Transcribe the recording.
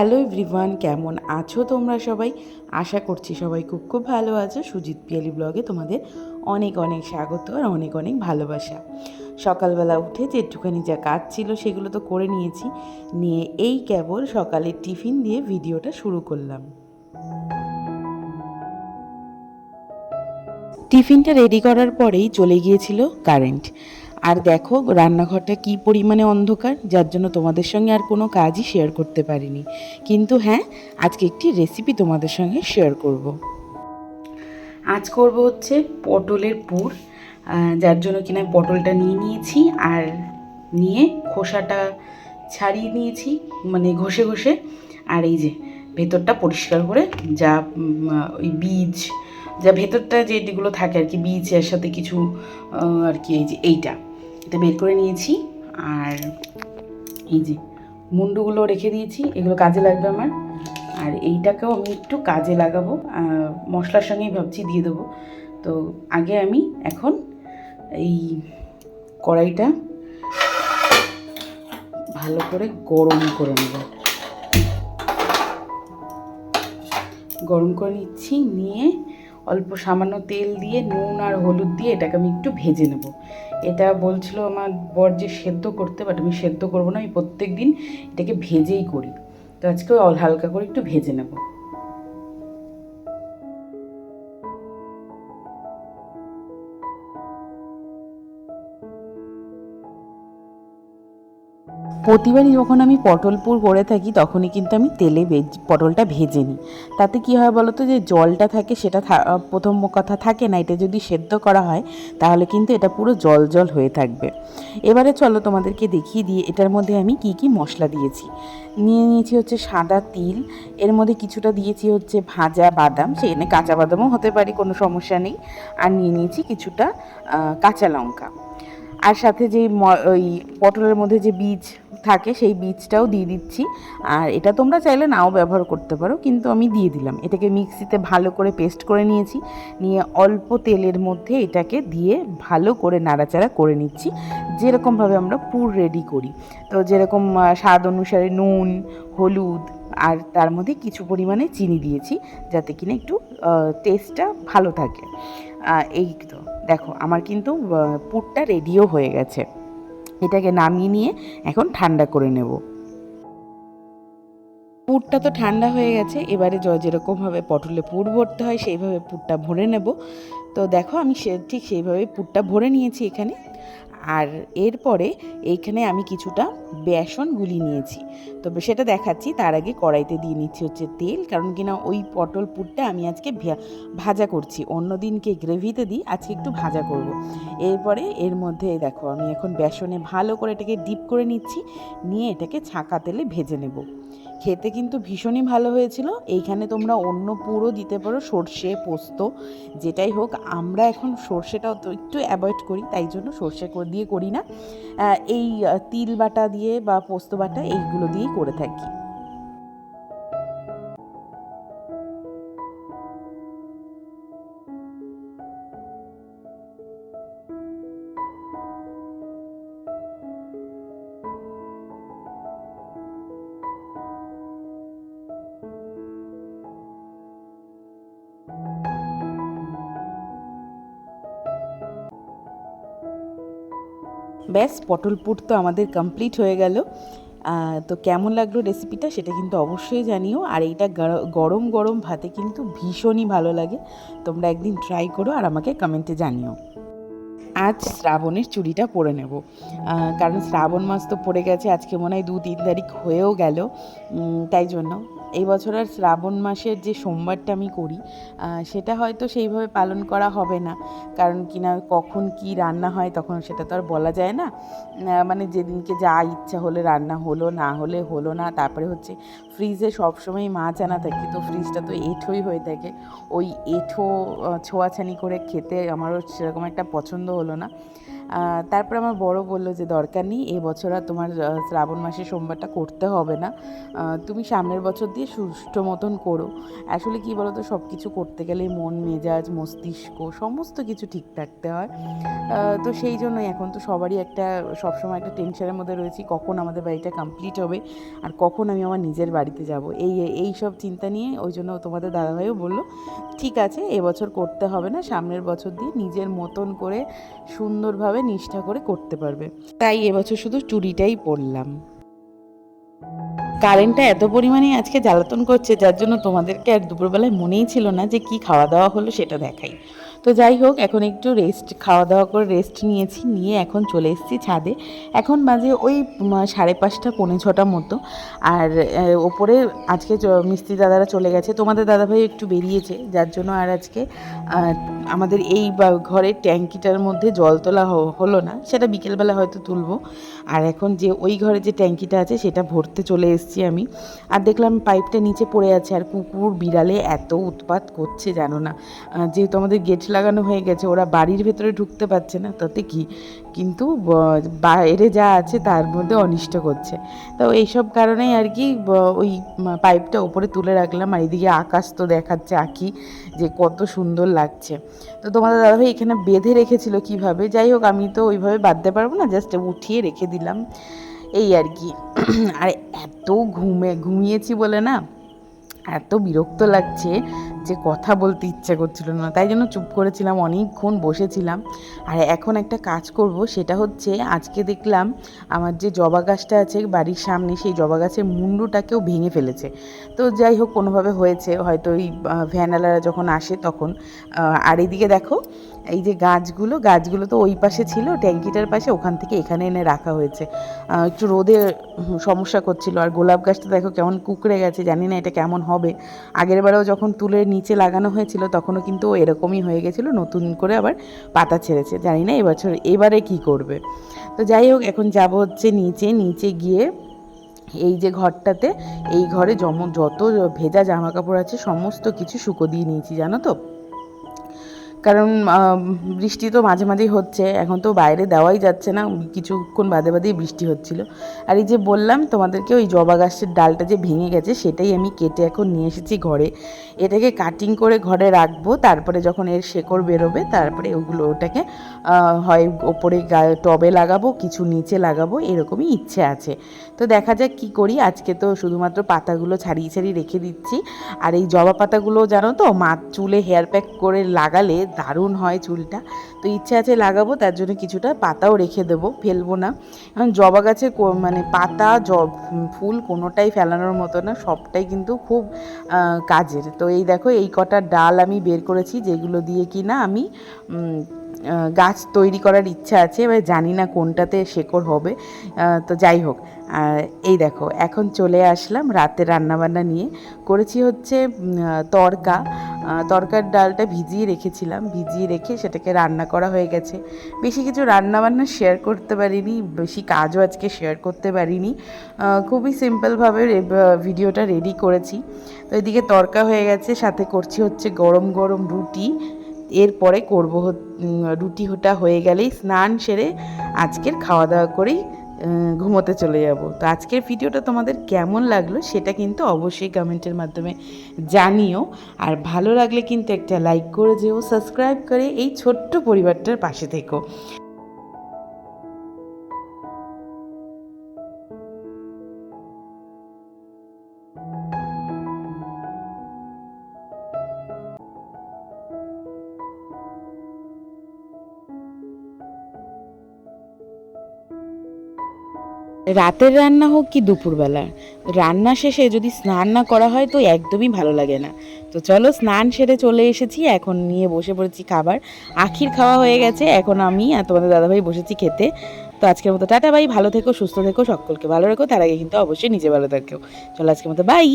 Hello everyone, কেমন আছো তোমরা সবাই? আশা করছি সবাই খুব খুব ভালো আছো। সুজিত পিয়ালি ব্লগে তোমাদের অনেক অনেক স্বাগত আর অনেক অনেক ভালোবাসা। সকালবেলা উঠে যেটুখানি যা কাজ ছিল সেগুলো তো করে নিয়েছি। নিয়ে এই কেবল সকালের টিফিন দিয়ে ভিডিওটা শুরু করলাম। টিফিনটা রেডি করার পরেই চলে গিয়েছিল কারেন্ট। আর দেখো, রান্নাঘরটা কি পরিমাণে অন্ধকার, যার জন্য তোমাদের সঙ্গে আর কোনো কাজই শেয়ার করতে পারিনি। কিন্তু হ্যাঁ আজকে একটি রেসিপি তোমাদের সঙ্গে শেয়ার করব। আজ করব হচ্ছে পটলের পুর যার জন্য কিনা পটলটা নিয়ে নিয়েছি আর নিয়ে খোসাটা ছাড়িয়ে নিয়েছি মানে ঘষে ঘষে। আর এই যে, ভেতরটা পরিষ্কার করে যা ওই বীজ, যা ভেতরটা যেগুলো থাকে আর কি, বীজ এর সাথে কিছু আর কি, এই যে এইটা। এটা বের করে নিয়েছি। আর এই যে মুন্ডুগুলো রেখে দিয়েছি, এগুলো কাজে লাগবে আমার। আর এইটাকেও আমি একটু কাজে লাগাবো। মশলার সঙ্গেই ভাবছি দিয়ে দেবো। তো আগে আমি এখন এই কড়াইটা ভালো করে গরম করে নেব। গরম করে নিচ্ছি, নিয়ে অল্প সামান্য তেল দিয়ে, নুন আর হলুদ দিয়ে এটাকে আমি একটু ভেজে নেব। এটা বলছিল আমার বর যে সেদ্ধ করতে বাট আমি সেদ্ধ করব না, আমি প্রত্যেক দিন এটাকে ভেজেই করি। তো আজকে হালকা করে একটু ভেজে নেব। প্রতিবারই যখন আমি পটলপুর করে থাকি, তখনই কিন্তু আমি তেলে পটলটা ভেজে নিই। তাতে কী হয় বলো তো যে, জলটা থাকে সেটা প্রথম কথা থাকে না, এটা যদি সেদ্ধ করা হয়, তাহলে কিন্তু এটা পুরো জল জল হয়ে থাকবে। এবারে চলো তোমাদেরকে দেখিয়ে দিয়ে এটার মধ্যে আমি কি কি মশলা দিয়েছি। নিয়ে নিয়েছি হচ্ছে সাদা তিল, এর মধ্যে কিছুটা দিয়েছি হচ্ছে ভাজা বাদাম সেখানে কাঁচা বাদামও হতে পারে, কোনো সমস্যা নেই। আর নিয়ে নিয়েছি কিছুটা কাঁচা লঙ্কা। আর সাথে যে ওই পটলের মধ্যে যে বীজ থাকে, সেই বীজটাও দিয়ে দিচ্ছি। আর এটা তোমরা চাইলে নাও ব্যবহার করতে পারো, কিন্তু আমি দিয়ে দিলাম। এটাকে মিক্সিতে ভালো করে পেস্ট করে নিয়েছি। নিয়ে অল্প তেলের মধ্যে এটাকে দিয়ে ভালো করে নাড়াচাড়া করে নিচ্ছি। যেরকমভাবে আমরা পুর রেডি করি। তো যেরকম স্বাদ অনুসারে নুন, হলুদ আর তার মধ্যে কিছু পরিমাণে চিনি দিয়েছি, যাতে কিনা একটু টেস্টটা ভালো থাকে। এই তো, দেখো, আমার কিন্তু পুরটা রেডিও হয়ে গেছে। এটাকে নামিয়ে নিয়ে এখন ঠান্ডা করে নেব। পুরটা তো ঠান্ডা হয়ে গেছে, এবারে জ যেরকমভাবে পটলে পুর ভরতে হয়, সেইভাবে পুরটা ভরে নেব। তো দেখো, আমি সে ঠিক সেইভাবে পুরটা ভরে নিয়েছি এখানে। আর এরপরে এইখানে আমি কিছুটা বেসন গুলি নিয়েছি। তো সেটা দেখাচ্ছি, তার আগে কড়াইতে দিয়ে নিচ্ছি হচ্ছে তেল, কারণ কিনা ওই পটল পুরটা আমি আজকে ভাজা করছি। অন্য দিনকে গ্রেভিতে দিই, আজকে একটু ভাজা করব। এরপরে এর মধ্যে দেখো, আমি এখন বেসনে ভালো করে এটাকে ডিপ করে নিচ্ছি, নিয়ে এটাকে ছাঁকা তেলে ভেজে নেব। খেতে কিন্তু ভীষণই ভালো হয়েছিল। এইখানে তোমরা অন্য পুরো দিতে পারো, সর্ষে, পোস্ত, যেটাই হোক। আমরা এখন সর্ষেটাও তো একটু অ্যাভয়েড করি, তাই জন্য সর্ষে দিয়ে করি না। এই তিল বাটা দিয়ে বা পোস্ত বাটা এইগুলো দিয়েই করে থাকি। ব্যাস, পটল পুট তো আমাদের কমপ্লিট হয়ে গেল। তো কেমন লাগল রেসিপিটা সেটা কিন্তু অবশ্যই জানিও। আর এইটা গর- গরম গরম ভাতে কিন্তু ভীষণই ভালো লাগে। তোমরা একদিন ট্রাই করো আর আমাকে কমেন্টে জানিও। আজ শ্রাবণের চুড়িটা পরে নেব। কারণ শ্রাবণ মাস তো পড়ে গেছে, আজকে মনে হয় দু তিন তারিখ হয়েও গেল। তাই জন্য এই বছর আর শ্রাবণ মাসের যে সোমবারটা আমি করি সেটা হয়তো সেইভাবে পালন করা হবে না। কারণ কিনা কখন কি রান্না হয় তখন সেটা তো আর বলা যায় না। মানে যেদিনকে যা ইচ্ছা হলে রান্না হলো, না হলে হলো না, তারপরে হচ্ছে ফ্রিজে সবসময় মাছ আনা থাকে, তো ফ্রিজটা তো এঁঠোই হয়ে থাকে। ওই এঁঠো ছোঁয়াছানি করে খেতে আমারও সেরকম একটা পছন্দ হলো না। তারপর আমার বড় বলল যে, দরকার নেই এবছর আর তোমার শ্রাবণ মাসে সোমবারটা করতে হবে না। তুমি সামনের বছর দিয়ে সুষ্ঠু মতন করো। আসলে কি বলো তো সব কিছু করতে গেলে মন, মেজাজ, মস্তিষ্ক সমস্ত কিছু ঠিক থাকতে হয়। তো সেই জন্যই এখন তো সবারই একটা, সবসময় একটা টেনশনের মধ্যে রয়েছি, কখন আমাদের বাড়িটা কমপ্লিট হবে আর কখন আমি আমার নিজের বাড়িতে যাব। এই এই সব চিন্তা নিয়ে ওই জন্য তোমাদের দাদাভাইও বলল, ঠিক আছে এবছর করতে হবে না, সামনের বছর দিয়ে নিজের মতন করে সুন্দরভাবে নিষ্ঠা করে করতে পারবে। তাই এবছর শুধু চুরিটাই পরলাম। কারেন্টটা এত পরিমাণে আজকে জ্বালাতন করছে, যার জন্য তোমাদেরকে আর দুপুরবেলায় মনেই ছিল না যে কি খাওয়া দাওয়া হলো সেটা দেখাই। তো যাই হোক, এখন একটু রেস্ট খাওয়া দাওয়া করে রেস্ট নিয়েছি, নিয়ে এখন চলে এসেছি ছাদে। এখন বাজে ওই সাড়ে পাঁচটা, পৌনে ছটা মতো। আর ওপরে আজকে মিস্ত্রি দাদারা চলে গেছে। তোমাদের দাদাভাই একটু বেরিয়েছে, যার জন্য আর আজকে আমাদের এই ঘরের ট্যাঙ্কিটার মধ্যে জল তোলা হলো না। সেটা বিকেলবেলা হয়তো তুলবো। আর এখন যে, ওই ঘরে যে ট্যাঙ্কিটা আছে, সেটা ভরতে চলে এসেছি আমি। আর দেখলাম পাইপটা নিচে পড়ে আছে। আর কুকুর বিড়ালে এত উৎপাত করছে, জানো না। যেহেতু আমাদের গেট লাগানো হয়ে গেছে, ওরা বাড়ির ভেতরে ঢুকতে পারছে না, তাতে কি? কিন্তু বাইরে যা আছে তার মধ্যে অনিষ্ট করছে। তো এইসব কারণেই আর কি ওই পাইপটা ওপরে তুলে রাখলাম, আর এদিকে আকাশ তো দেখাচ্ছে আঁকি, যে কত সুন্দর লাগছে। তো তোমাদের দাদাভাই এখানে বেঁধে রেখেছিল কীভাবে? যাই হোক, আমি তো ওইভাবে বাঁধতে পারব না জাস্ট উঠিয়ে রেখে দিলাম। এই আর কি। আর এত ঘুমে, ঘুমিয়েছি বলে না, এত বিরক্ত লাগছে যে কথা বলতে ইচ্ছা করছিল না। তাই জন্য চুপ করেছিলাম অনেকক্ষণ বসেছিলাম। আর এখন একটা কাজ করব সেটা হচ্ছে আজকে দেখলাম আমার যে জবা গাছটা আছে বাড়ির সামনে সেই জবা গাছের মুন্ডুটাকেও ভেঙে ফেলেছে। তো যাই হোক কোনোভাবে হয়েছে। হয়তো ওই আহ, ভ্যানওয়ালারা যখন আসে তখন আর এইদিকে দেখো এই যে গাছগুলো গাছগুলো তো ওই পাশে ছিল ট্যাঙ্কিটার পাশে ওখান থেকে এখানে এনে রাখা হয়েছে। একটু রোদে সমস্যা করছিল। আর গোলাপ গাছটা দেখো কেমন কুকড়ে গেছে জানি না এটা কেমন হবে। আগের বারেও যখন তুলে নিচে লাগানো হয়েছিল, তখনও কিন্তু এরকমই হয়ে গেছিল, নতুন করে আবার পাতা ছেড়েছে, জানি না এবছর এবারে কি করবে। তো যাই হোক, এখন যাব হচ্ছে নিচে নিচে গিয়ে এই যে ঘরটাতে, এই ঘরে জম, যত ভেজা জামা কাপড় আছে, সমস্ত কিছু শুকো দিয়ে নিয়েছি, জানো তো? কারণ বৃষ্টি তো মাঝে মাঝেই হচ্ছে, এখন তো বাইরে দেওয়াই যাচ্ছে না, কিছুক্ষণ বাদে বাদেই বৃষ্টি হচ্ছিল। আর এই যে বললাম তোমাদেরকে, ওই জবা গাছের ডালটা যে ভেঙে গেছে, সেটাই আমি কেটে এখন নিয়ে এসেছি ঘরে। এটাকে কাটিং করে ঘরে রাখব, তারপরে যখন এর শেকড় বেরোবে, তারপরে ওগুলো ওটাকে হয় ওপরে টবে লাগাবো, কিছু নিচে লাগাবো, এরকমই ইচ্ছে আছে। তো দেখা যাক কি করি, আজকে তো শুধুমাত্র পাতাগুলো ছাড়িয়ে ছাড়িয়ে রেখে দিচ্ছি। আর এই জবা পাতাগুলো জানো তো মা চুলে হেয়ার প্যাক করে লাগালে দারুণ হয় চুলটা। তো ইচ্ছে আছে লাগাবো, তার জন্য কিছুটা পাতাও রেখে দেবো, ফেলব না। কারণ জবা গাছে মানে পাতা, জব ফুল কোনোটাই ফেলানোর মতো না, সবটাই কিন্তু খুব কাজের। তো এই দেখো, এই কটা ডাল আমি বের করেছি, যেগুলো দিয়ে কিনা আমি গাছ তৈরি করার ইচ্ছা আছে, এবার জানি না কোনটাতে শেকড় হবে। তো যাই হোক এই দেখো, এখন চলে আসলাম রাতে রান্নাবান্না নিয়ে। করেছি হচ্ছে তরকা। তরকার ডালটা ভিজিয়ে রেখেছিলাম। ভিজিয়ে রেখে সেটাকে রান্না করা হয়ে গেছে। বেশি কিছু রান্নাবান্না শেয়ার করতে পারিনি, বেশি কাজও আজকে শেয়ার করতে পারিনি। খুবই সিম্পলভাবে ভিডিওটা রেডি করেছি। তো এদিকে তরকা হয়ে গেছে, সাথে করছি হচ্ছে গরম গরম রুটি। এরপরে করব রুটি হোটা হয়ে গেলেই স্নান সেরে আজকের খাওয়া দাওয়া করেই ঘুমোতে চলে যাব। তো আজকের ভিডিওটা তোমাদের কেমন লাগল সেটা কিন্তু অবশ্যই কমেন্টের মাধ্যমে জানিও। আর ভালো লাগলে কিন্তু একটা লাইক করে যেও, সাবস্ক্রাইব করে এই ছোট্ট পরিবারটার পাশে থেকো। রাতের রান্না হোক কি দুপুরবেলা রান্না শেষে যদি স্নান না করা হয় তো একদমই ভালো লাগে না। তো চলো স্নান সেরে চলে এসেছি, এখন নিয়ে বসে পড়েছি খাবার। আখির খাওয়া হয়ে গেছে, এখন আমি আর তোমাদের দাদাভাই বসেছি খেতে। তো আজকের মতো টাটা ভাই ভালো থেকো, সুস্থ থেকো, সকলকে ভালো রেখো, তার আগে কিন্তু অবশ্যই নিজে ভালো থাকো। চলো আজকের মতো, বাই।